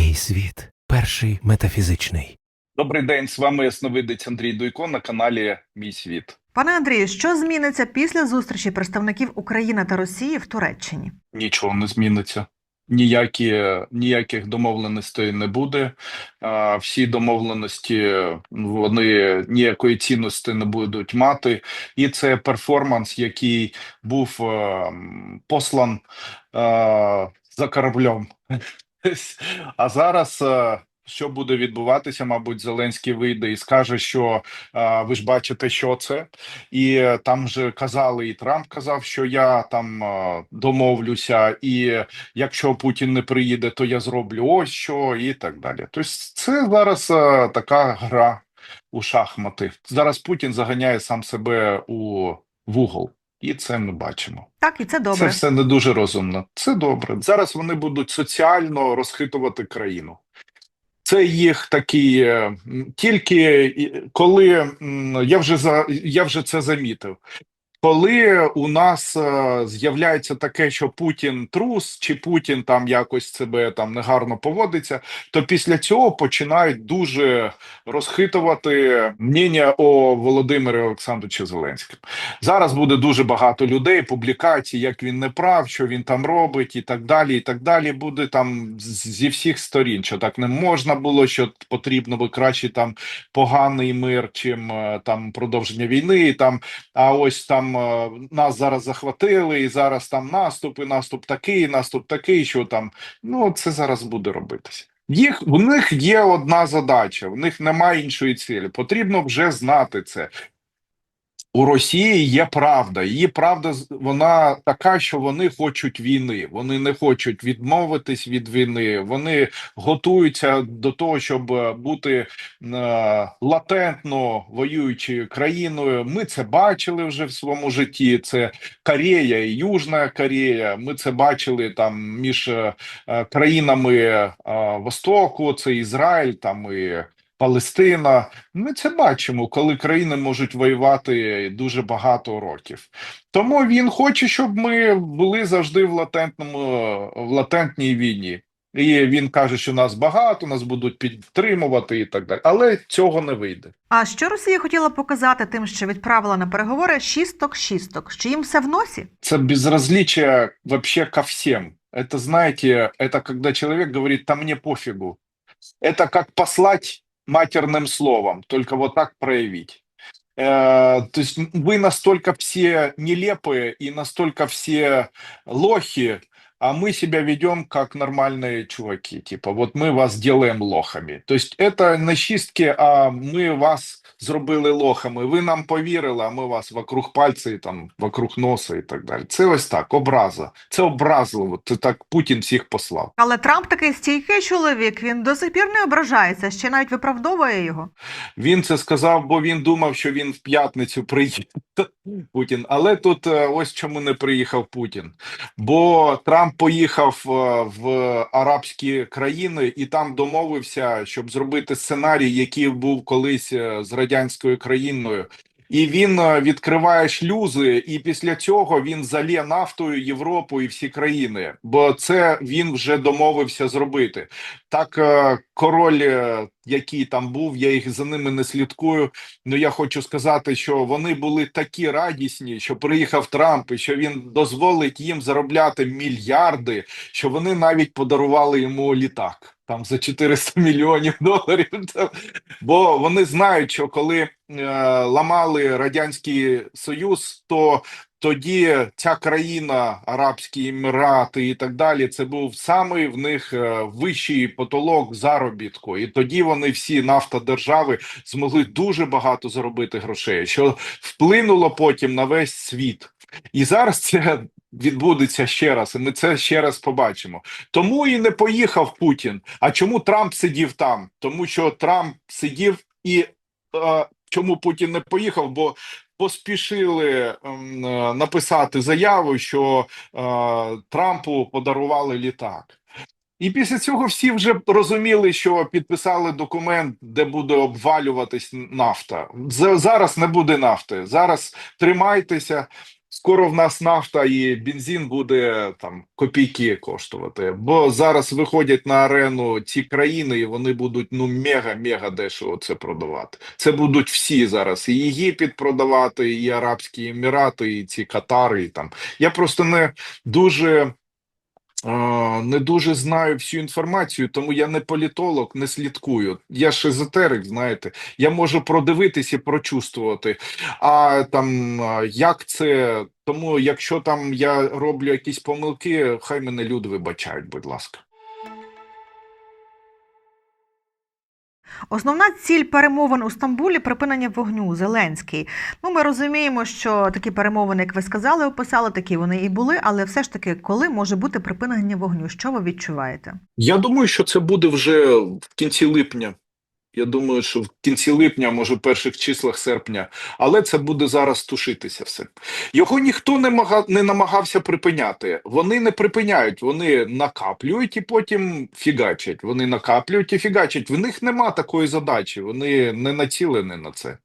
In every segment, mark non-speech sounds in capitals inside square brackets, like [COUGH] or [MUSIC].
Мій світ перший метафізичний. Добрий день, з вами ясновидець Андрій Дуйко на каналі Мій Світ. Пане Андрію, що зміниться після зустрічі представників України та Росії в Туреччині? Нічого не зміниться. Ніякі, ніяких домовленостей не буде. А, Всі домовленості вони ніякої цінності не будуть мати. І це перформанс, який був е, послан е, за кораблем. [LAUGHS] А зараз. е, Що буде відбуватися? Мабуть, Зеленський вийде і скаже, що е, ви ж бачите, що це, і е, там же казали, і Трамп казав, що я там домовлюся, і якщо Путін не приїде, то я зроблю ось що, і так далі. Тобто, це зараз така гра у шахмати. Зараз Путін заганяє сам себе у вугол, і це ми бачимо. Так, і це добре. Це все не дуже розумно. Це добре. Зараз вони будуть соціально розхитувати країну. Це їх такі е, тільки коли я вже за я вже це замітив. Коли у нас е, з'являється таке, що Путін трус, чи Путін там якось себе там негарно поводиться, то після цього починають дуже розхитувати мнення о Володимирі Олександровичу Зеленському. Зараз буде дуже багато людей, публікацій, як він не прав, що він там робить, і так далі. І так далі. Буде там зі всіх сторін, що так не можна було, що потрібно би краще там поганий мир, чим е, там продовження війни. Там а ось там е, нас зараз захватили, і зараз там наступ, і наступ такий, і наступ такий, що там ну це зараз буде робитися. Їх в них є одна задача, в них немає іншої цілі. Потрібно вже знати це. У Росії є правда. Її правда вона така, що вони хочуть війни. Вони не хочуть відмовитись від війни. Вони готуються до того, щоб е, бути е, латентно воюючою країною. Ми це бачили вже в своєму житті. Це Корея і Южна Корея. Ми це бачили там між е, країнами Востоку. Це Ізраїль, там і Палестина. Ми це бачимо, коли країни можуть воювати дуже багато років. Тому він хоче, щоб ми були завжди в латентному в латентній війні. І він каже, що нас багато, нас будуть підтримувати і так далі. Але цього не вийде. А що Росія хотіла показати тим, що відправила на переговори шісток шісток? Що їм все в носі? Это безразличие вообще ко всем. Это, знаете, это когда человек говорит, да мне пофигу. Это как послать матерным словом, только вот так проявить. Э, то есть вы настолько все нелепые и настолько все лохи, а мы себя ведем как нормальные чуваки. Типа, вот мы вас делаем лохами. То есть это не чистки, а ми вас зробили лохами. Ви нам повірили, а ми вас вокруг пальця і там вокруг носа і так далі. Це ось так, образа. Це образливо. Це так Путін всіх послав. Але Трамп такий стійкий чоловік, він до сих пір не ображається, ще навіть виправдовує його. Він це сказав, бо він думав, що він в п'ятницю приїде [LAUGHS] Путін. Але тут е, ось чому не приїхав Путін. Бо Трамп поїхав е, в арабські країни і там домовився, щоб зробити сценарій, який був колись е, з радянською країною. І він е, відкриває шлюзи, і після цього він залє нафтою Європу і всі країни, бо це він вже домовився зробити. Так, е, король, е, який там був, я їх за ними не слідкую. Ну я хочу сказати, що вони були такі радісні, що приїхав Трамп, і що він дозволить їм заробляти мільярди, що вони навіть подарували йому літак там за 400 мільйонів доларів. Бо вони знають, що коли ламали радянський союз, то тоді ця країна, Арабські Емірати і так далі, це був самий в них е, вищий потолок заробітку. І тоді вони всі нафтодержави змогли дуже багато заробити грошей, що вплинуло потім на весь світ. І зараз це відбудеться ще раз, і ми це ще раз побачимо. Тому і не поїхав Путін. А чому Трамп сидів там? Тому що Трамп сидів і е, чому Путін не поїхав? Бо поспішили ем, е, написати заяву, що е, Трампу подарували літак. І після цього всі вже розуміли, що підписали документ, де буде обвалюватись нафта. Зараз не буде нафти. Зараз тримайтеся. Скоро в нас нафта і бензин буде там копійки коштувати. Бо зараз виходять на арену ці країни, і вони будуть ну мега-мега дешево це продавати. Це будуть всі зараз і Єгипет продавати, і Арабські Емірати, і ці Катари. І там я просто не дуже. Не дуже знаю всю інформацію, тому я не політолог, не слідкую. Я ж езотерик, знаєте. Я можу продивитись і прочувствувати. А там як це? Тому, якщо там я роблю якісь помилки, хай мене люди вибачають, будь ласка. Основна ціль перемовин у Стамбулі припинення вогню. Зеленський. Ну, ми розуміємо, що такі перемовини, як ви сказали, описали, такі вони і були. Але все ж таки, коли може бути припинення вогню? Що ви відчуваєте? Я думаю, що це буде вже в кінці липня. Я думаю, що в кінці липня, може, в перших числах серпня, але це буде зараз тушитися все. Його ніхто не мага... не намагався припиняти. Вони не припиняють, вони накаплюють і потім фігачать. Вони накаплюють і фігачать. В них нема такої задачі, вони не націлені на це.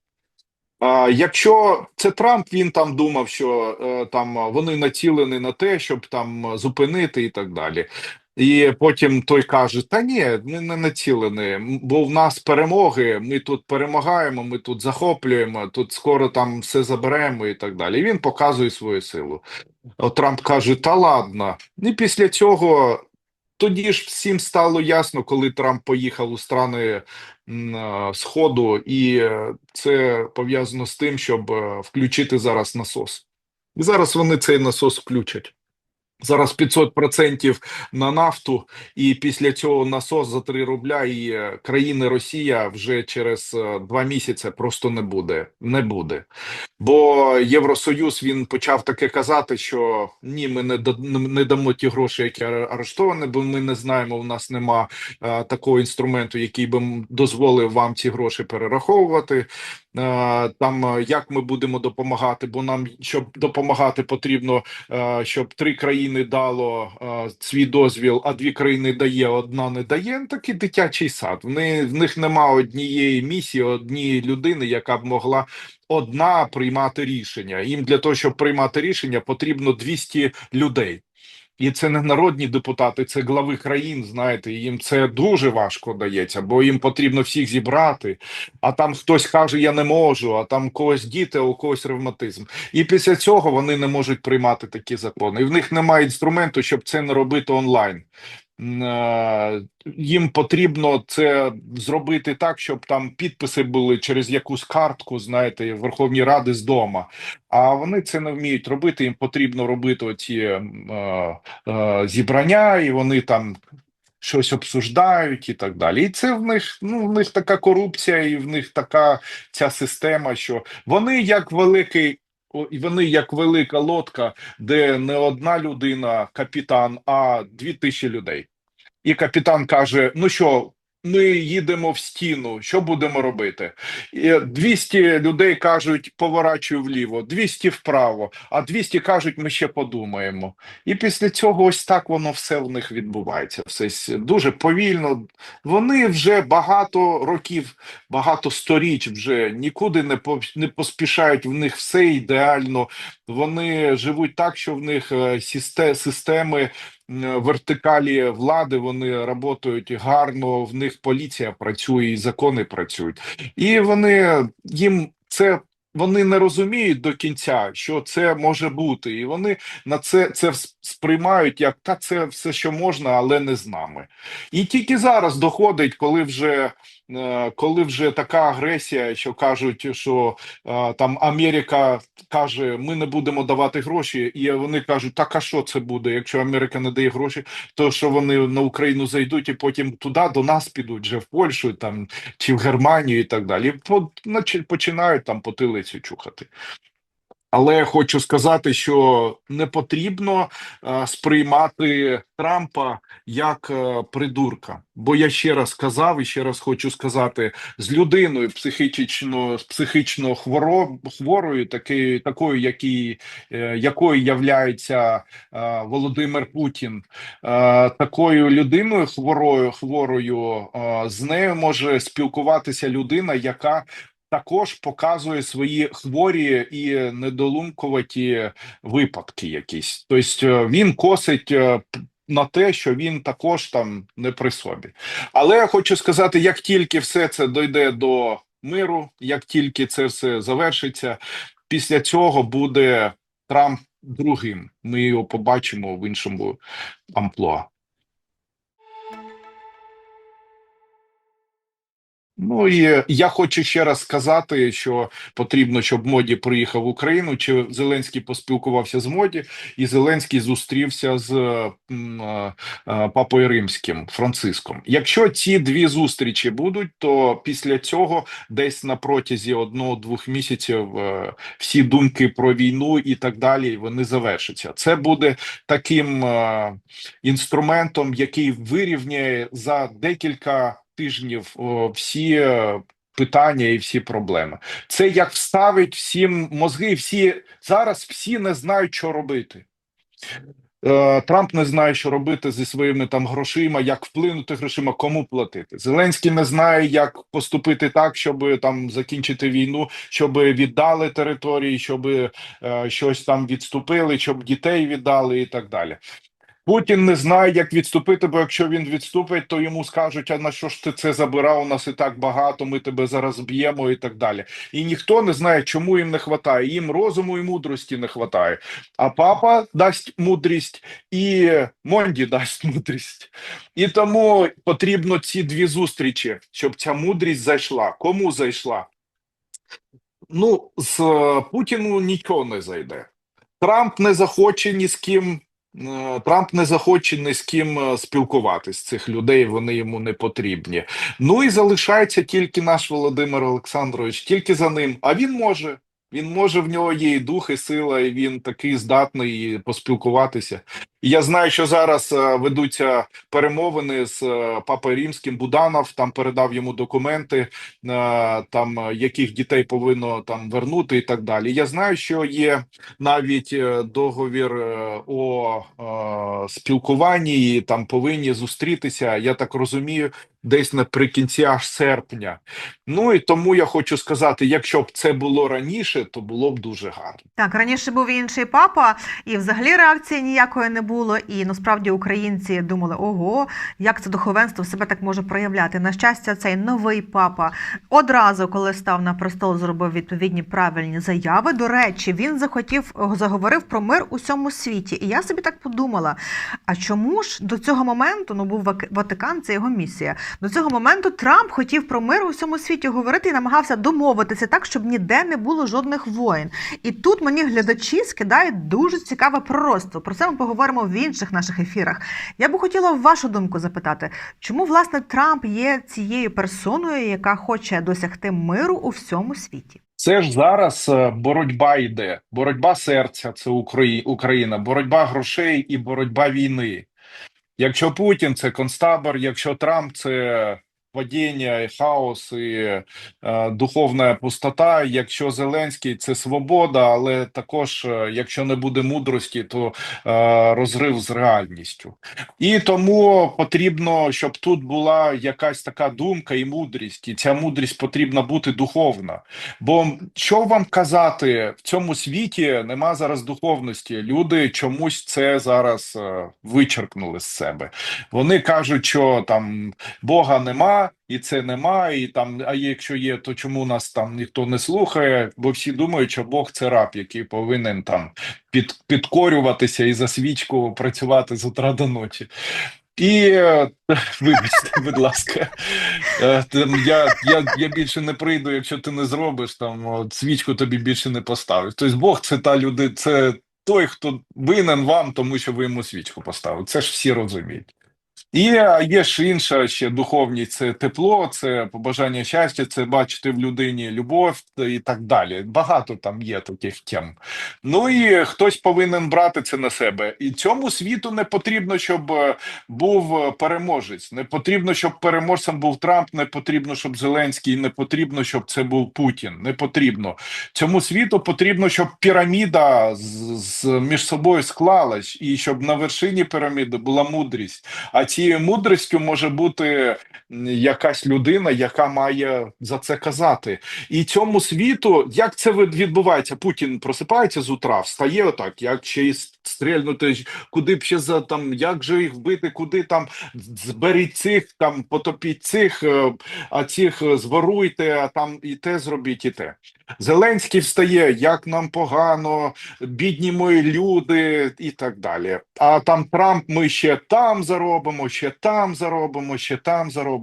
А, якщо це Трамп, він там думав, що е, там вони націлені на те, щоб там зупинити і так далі. І потім той каже: Та ні, ми не націлені, бо в нас перемоги, ми тут перемагаємо, ми тут захоплюємо, тут скоро там все заберемо і так далі. І він показує свою силу. От Трамп каже: Та ладно. І після цього тоді ж всім стало ясно, коли Трамп поїхав у страни е, Сходу, і е, це пов'язано з тим, щоб е, включити зараз насос. І зараз вони цей насос включать. Зараз 500% на нафту, і після цього насос за 3 рубля, і е, країни Росія вже через е, два місяці просто не буде. Не буде. Бо Євросоюз він почав таке казати, що ні, ми не не дамо ті гроші, які арештовані, бо ми не знаємо. У нас нема е, такого інструменту, який би дозволив вам ці гроші перераховувати. Е, там е, як ми будемо допомагати, бо нам щоб допомагати, потрібно, е, щоб три країни дало а, свій дозвіл, а дві країни дає, одна не дає. Ну, Такий дитячий сад. Вони в них нема однієї місії, однієї людини, яка б могла одна приймати рішення. Їм для того, щоб приймати рішення, потрібно 200 людей. І це не народні депутати, це глави країн. Знаєте, їм це дуже важко дається, бо їм потрібно всіх зібрати. А там хтось каже, я не можу, а там когось діти, а у когось ревматизм. І після цього вони не можуть приймати такі закони. І в них немає інструменту, щоб це не робити онлайн. Е, Їм потрібно це зробити так, щоб там підписи були через якусь картку, знаєте, в Верховній Ради з дома. А вони це не вміють робити. Їм потрібно робити оці е, е, зібрання, і вони там щось обсуждають і так далі. І це в них ну в них така корупція, і в них така ця система, що вони як великий. І Вони як велика лодка, де не одна людина, капітан, а дві тисячі людей. І капітан каже: Ну що, ми їдемо в стіну, що будемо робити? І 200 людей кажуть, поворачуй вліво, 200 вправо, а 200 кажуть, ми ще подумаємо. І після цього ось так воно все в них відбувається. Все дуже повільно. Вони вже багато років, багато сторіч вже нікуди не не поспішають. В них все ідеально. Вони живуть так, що в них е, системи е, вертикалі влади вони працюють гарно. В них поліція працює, і закони працюють, і вони їм це. Вони не розуміють до кінця, що це може бути, і вони на це це сприймають як та це все, що можна, але не з нами. І тільки зараз доходить, коли вже е, коли вже така агресія, що кажуть, що е, там Америка каже, ми не будемо давати гроші, і вони кажуть, так а що це буде, якщо Америка не дає гроші, то що вони на Україну зайдуть і потім туди до нас підуть, вже в Польщу там чи в Германію і так далі. По- починають там потилицю чухати. Але хочу сказати, що не потрібно е, сприймати Трампа як е, придурка. Бо я ще раз сказав і ще раз хочу сказати: з людиною психічно, психічно хворо, хворою, такою, такою, який, е, якою являється Володимир Путін, такою людиною хворою, хворою з нею може спілкуватися людина, яка також показує свої хворі і недолумкуваті випадки якісь. Тобто е, він косить е, на те, що він також там не при собі. Але я хочу сказати: як тільки все це дойде до миру, як тільки це все завершиться, після цього буде Трамп другим. Ми його побачимо в іншому амплуа. Ну і я хочу ще раз сказати, що потрібно, щоб моді приїхав в Україну. Чи Зеленський поспілкувався з моді, і Зеленський зустрівся з папою римським Франциском. Якщо ці дві зустрічі будуть, то після цього десь на протязі одного-двох місяців е, всі думки про війну і так далі вони завершаться. Це буде таким е, інструментом, який вирівняє за декілька тижнів всі е, питання і всі проблеми. Це як вставить всім мозги. Всі зараз всі не знають, що робити. Е, Трамп не знає, що робити зі своїми там грошима, як вплинути грошима, кому платити. Зеленський не знає, як поступити так, щоб там закінчити війну, щоб віддали території, щоб е, щось там відступили, щоб дітей віддали і так далі. Путін не знає, як відступити, бо якщо він відступить, то йому скажуть: а на що ж ти це забирав? У нас і так багато, ми тебе зараз б'ємо і так далі. І ніхто не знає, чому їм не вистачає. Їм розуму і мудрості не вистачає. А папа дасть мудрість, і Монді дасть [LAUGHS] мудрість. І тому потрібно ці дві зустрічі, щоб ця мудрість зайшла. Кому зайшла? Ну, з е, Путіну нічого не зайде. Трамп не захоче ні з ким. Е, Трамп не захоче ні з ким е, спілкуватись цих людей, вони йому не потрібні. Ну і залишається тільки наш Володимир Олександрович, тільки за ним. А він може. Він може, в нього є і дух, і сила, і він такий здатний поспілкуватися. Я знаю, що зараз е, ведуться перемовини з е, папою римським. Буданов там передав йому документи, е, там яких дітей повинно там вернути, і так далі. Я знаю, що є навіть договір о спілкуванні, і там повинні зустрітися. Я так розумію, десь наприкінці аж серпня. Ну і тому я хочу сказати: якщо б це було раніше, то було б дуже гарно. Так, раніше був інший папа, і взагалі реакції ніякої не було. І насправді українці думали, ого, як це духовенство себе так може проявляти. На щастя, цей новий папа одразу, коли став на престол, зробив відповідні правильні заяви. До речі, він захотів заговорив про мир у всьому світі. І я собі так подумала: а чому ж до цього моменту ну був Ватикан, це його місія? До цього моменту Трамп хотів про мир у всьому світі говорити і намагався домовитися так, щоб ніде не було жодних воєн. І тут мені глядачі скидають дуже цікаве пророцтво. Про це ми поговоримо в інших наших ефірах. Я би хотіла вашу думку запитати, чому власне Трамп є цією персоною, яка хоче досягти миру у всьому світі? Це ж зараз е, боротьба йде. Боротьба серця це Україна, боротьба грошей і боротьба війни. Якщо Путін це концтабор, якщо Трамп це падіння, і хаос і е, духовна пустота, якщо Зеленський це свобода, але також, е, якщо не буде мудрості, то е, розрив з реальністю. І тому потрібно, щоб тут була якась така думка і мудрість, і ця мудрість потрібна бути духовна. Бо що вам казати, в цьому світі нема зараз духовності. Люди чомусь це зараз е, вичеркнули з себе. Вони кажуть, що там Бога нема, і це нема, і там, а якщо є, то чому нас там ніхто не слухає? Бо всі думають, що Бог це раб, який повинен там під, підкорюватися і за свічку працювати з утра до ночі. І е, вибачте, [LAUGHS] будь ласка, Е, я, я, я більше не прийду, якщо ти не зробиш там от, свічку, тобі більше не поставлю. Тобто Бог це та людина, це той, хто винен вам, тому що ви йому свічку поставили. Це ж всі розуміють. І е, є ж інша ще духовність, це тепло, це побажання щастя, це бачити в людині любов і так далі. Багато там є таких тем. Ну і хтось повинен брати це на себе. І цьому світу не потрібно, щоб е, був е, переможець. Не потрібно, щоб переможцем був Трамп, не потрібно, щоб Зеленський, не потрібно, щоб це був Путін. Не потрібно. Цьому світу потрібно, щоб піраміда з, з між собою склалась, і щоб на вершині піраміди була мудрість. А цією мудрістю може бути якась людина, яка має за це казати. І цьому світу, як це відбувається? Путін просипається з утра, встає отак, як ще й стрельнути, куди б ще за там, як же їх вбити, куди там зберіть цих, там потопіть цих, е, а цих е, зворуйте, а там і те зробіть, і те. Зеленський встає, як нам погано, бідні мої люди, і так далі. А там Трамп ми ще там заробимо, ще там заробимо, ще там заробимо.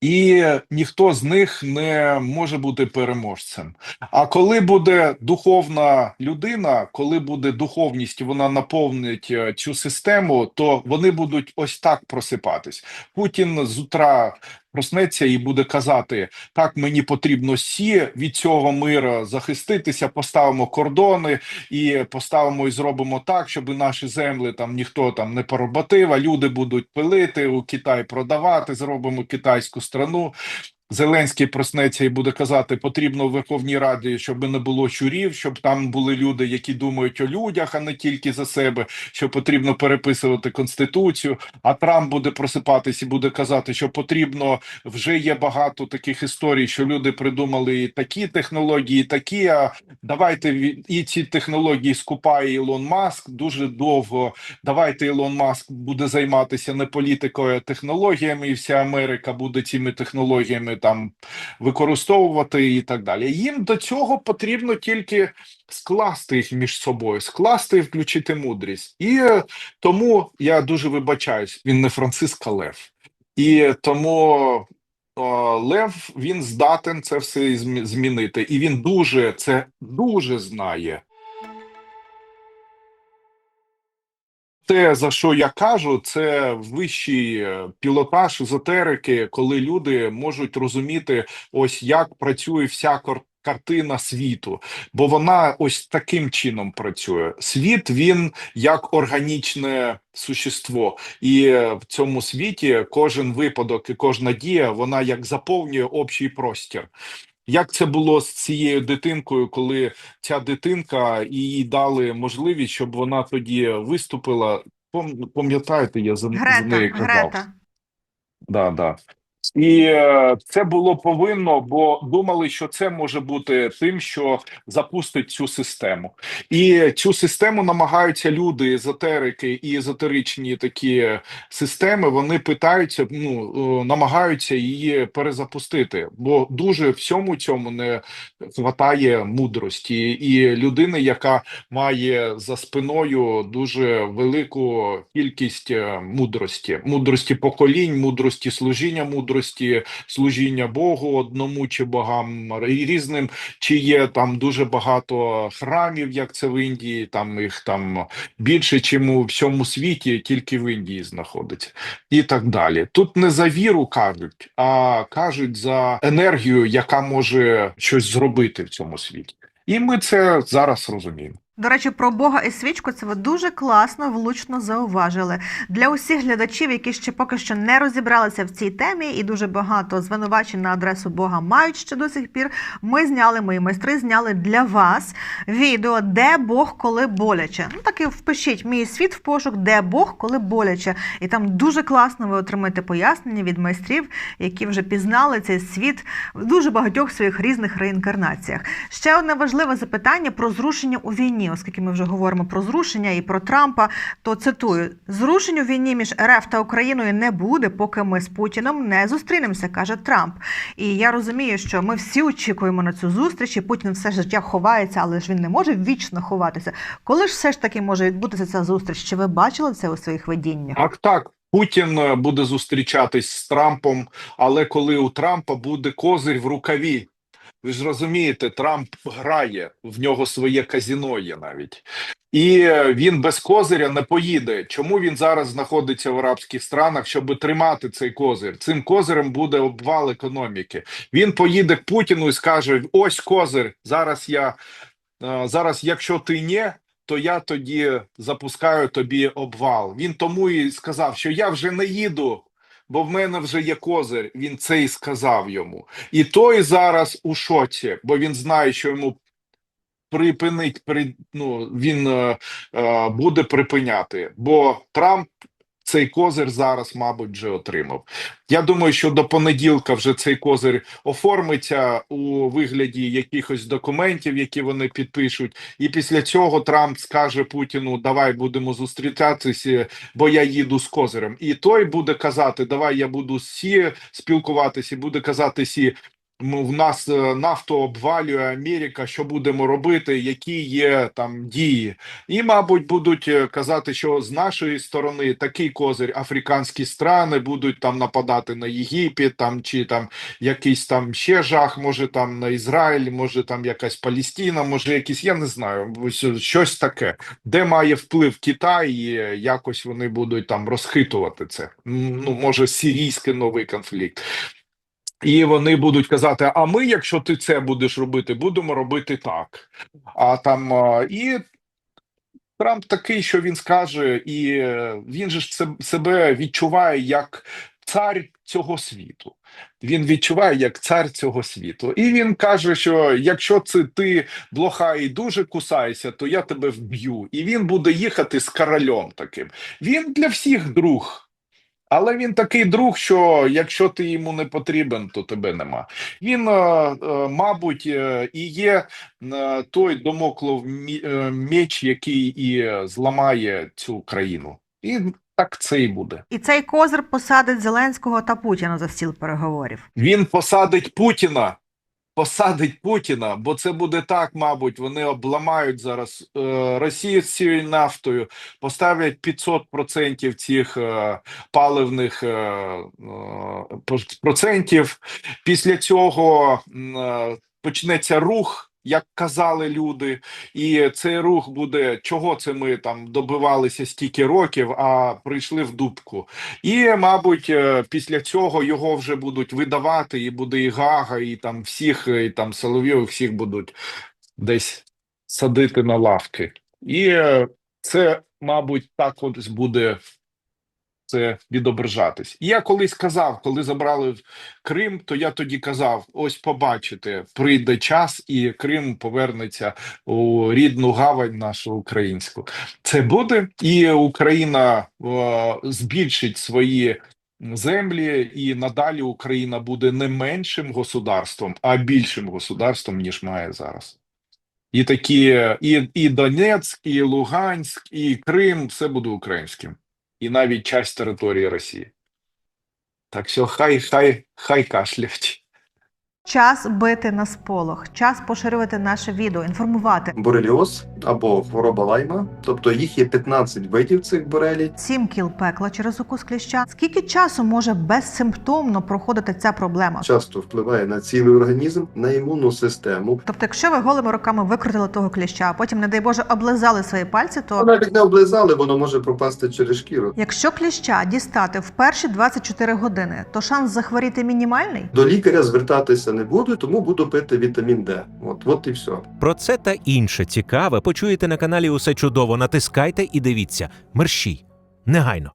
І ніхто з них не може бути переможцем. А коли буде духовна людина, коли буде духовність, вона наповнить е, цю систему, то вони будуть ось так просипатись. Путін з утра проснеться і буде казати: так, мені потрібно сі від цього миру захиститися, поставимо кордони і поставимо і зробимо так, щоб наші землі там ніхто там не пороботив, а люди будуть пилити у Китай продавати, зробимо китайську страну. Зеленський проснеться і буде казати, потрібно в Верховній Раді, щоб не було щурів, щоб там були люди, які думають о людях, а не тільки за себе. Що потрібно переписувати конституцію. А Трамп буде просипатись і буде казати, що потрібно вже є багато таких історій, що люди придумали і такі технології, і такі. А давайте і ці технології скупає Ілон Маск дуже довго. Давайте Ілон Маск буде займатися не політикою, а технологіями, і вся Америка буде цими технологіями там використовувати і так далі. Їм до цього потрібно тільки скласти їх між собою, скласти і включити мудрість. І е, тому я дуже вибачаюсь, він не Франциск Лев. І тому о, Лев він здатен це все змінити, і він дуже це дуже знає. Те, за що я кажу, це вищий е, пілотаж езотерики, коли люди можуть розуміти, ось як працює вся кор- картина світу, бо вона ось таким чином працює. Світ він як органічне существо, і е, в цьому світі кожен випадок і кожна дія вона як заповнює общий простір. Як це було з цією дитинкою, коли ця дитинка їй дали можливість, щоб вона тоді виступила? Пам- Пам'ятаєте, я за, за неї казав. Грета. Да, да. І е, це було повинно, бо думали, що це може бути тим, що запустить цю систему. І цю систему намагаються люди, езотерики і езотеричні такі системи. Вони питаються, ну е, намагаються її перезапустити, бо дуже всьому цьому не хватає мудрості і людини, яка має за спиною дуже велику кількість е, мудрості, мудрості поколінь, мудрості служіння, мудрості служіння Богу одному чи богам різним, чи є там дуже багато храмів, як це в Індії, там їх там більше, чим у всьому світі, тільки в Індії знаходиться, і так далі. Тут не за віру кажуть, а кажуть за енергію, яка може щось зробити в цьому світі. І ми це зараз розуміємо. До речі, про Бога і свічку це ви дуже класно, влучно зауважили. Для усіх глядачів, які ще поки що не розібралися в цій темі, і дуже багато звинувачень на адресу Бога мають ще до сих пір. Ми зняли, мої майстри зняли для вас відео, де Бог, коли боляче. Ну так і впишіть мій світ в пошук, де Бог, коли боляче. І там дуже класно ви отримаєте пояснення від майстрів, які вже пізнали цей світ в дуже багатьох своїх різних реінкарнаціях. Ще одне важливе запитання про зрушення у війні, оскільки ми вже говоримо про зрушення і про Трампа, то цитую: зрушень у війні між РФ та Україною не буде, поки ми з Путіном не зустрінемося, каже Трамп. І я розумію, що ми всі очікуємо на цю зустріч. і Путін все життя ховається, але ж він не може вічно ховатися. Коли ж все ж таки може відбутися ця зустріч? Чи ви бачили це у своїх видіннях? Так, так. Путін е, буде зустрічатись з Трампом, але коли у Трампа буде козир в рукаві. Ви ж розумієте, Трамп грає, в нього своє казіно є навіть. І він без козиря не поїде. Чому він зараз знаходиться в арабських странах, щоб тримати цей козир? Цим козирем буде обвал економіки. Він поїде к Путіну і скаже: ось козир. Зараз я е, зараз, якщо ти не, то я тоді запускаю тобі обвал. Він тому і сказав, що я вже не їду, бо в мене вже є козир. Він це і сказав йому. І той зараз у шоці, бо він знає, що йому припинить при, ну, він е, е, буде припиняти. Бо Трамп цей козир зараз, мабуть, вже отримав. Я думаю, що до понеділка вже цей козир оформиться у вигляді якихось документів, які вони підпишуть, і після цього Трамп скаже Путіну: Давай будемо зустрічатися, бо я їду з козирем. І той буде казати: Давай я буду Сі спілкуватися, буде казати Сі. «М, В нас е, нафту обвалює Америка. Що будемо робити? Які є там дії? І, мабуть, будуть е, казати, що з нашої сторони такий козир, африканські страни будуть там нападати на Єгипет, там чи там якийсь там ще жах, може там на Ізраїль, може там якась Палістина, може якісь, я не знаю, ось щось таке, де має вплив Китай, і е, якось вони будуть там розхитувати це. Ну, може, сирійський новий конфлікт. І вони будуть казати: а ми, якщо ти це будеш робити, будемо робити так. А там і Трамп такий, що він скаже, і е, він же ж себе відчуває як цар цього світу. Він відчуває як цар цього світу. І він каже, що якщо це ти блоха і дуже кусаєшся, то я тебе вб'ю. І він буде їхати з королем таким. Він для всіх друг. Але він такий друг, що якщо ти йому не потрібен, то тебе нема. Він, е, е, мабуть, е, і є той домоклов меч, який і зламає цю країну. І так це і буде. І цей козир посадить Зеленського та Путіна за стіл переговорів. Він посадить Путіна. Посадить Путіна, бо це буде так, мабуть. Вони обламають зараз е, Росію з цією нафтою, поставлять 500% цих е, паливних е, е, процентів. Після цього е, почнеться рух, як казали люди, і цей рух буде чого це ми там добивалися стільки років, а прийшли в дубку. І, мабуть, е, після цього його вже будуть видавати, і буде і Гага, і там всіх, і там Соловйов, всіх будуть десь садити на лавки. І е, це, мабуть, так ось буде це відображатись. І я колись казав, коли забрали Крим, то я тоді казав: ось побачите, прийде час, і Крим повернеться у рідну гавань нашу українську. Це буде, і Україна е, збільшить свої землі, і надалі Україна буде не меншим государством, а більшим государством, ніж має зараз. І такі, і, і Донецьк, і Луганськ, і Крим все буде українським, і навіть часть території Росії. Так що хай, хай, хай кашлять. Час бити на сполох, час поширювати наше відео, інформувати. бореліоз або хвороба лайма, тобто їх є 15 видів цих борелій. Сім кіл пекла через укус кліща. Скільки часу може безсимптомно проходити ця проблема? Часто впливає на цілий організм, на імунну систему. Тобто, якщо ви голими руками викрутили того кліща, а потім, не дай Боже, облизали свої пальці, то Навіть не облизали, воно може пропасти через шкіру. якщо кліща дістати в перші 24 години, то шанс захворіти мінімальний. До лікаря звертатися не буду, тому буду пити вітамін Д. От, от і все. Про це та інше цікаве почуєте на каналі Усе чудово. Натискайте і дивіться. Мерщій. Негайно.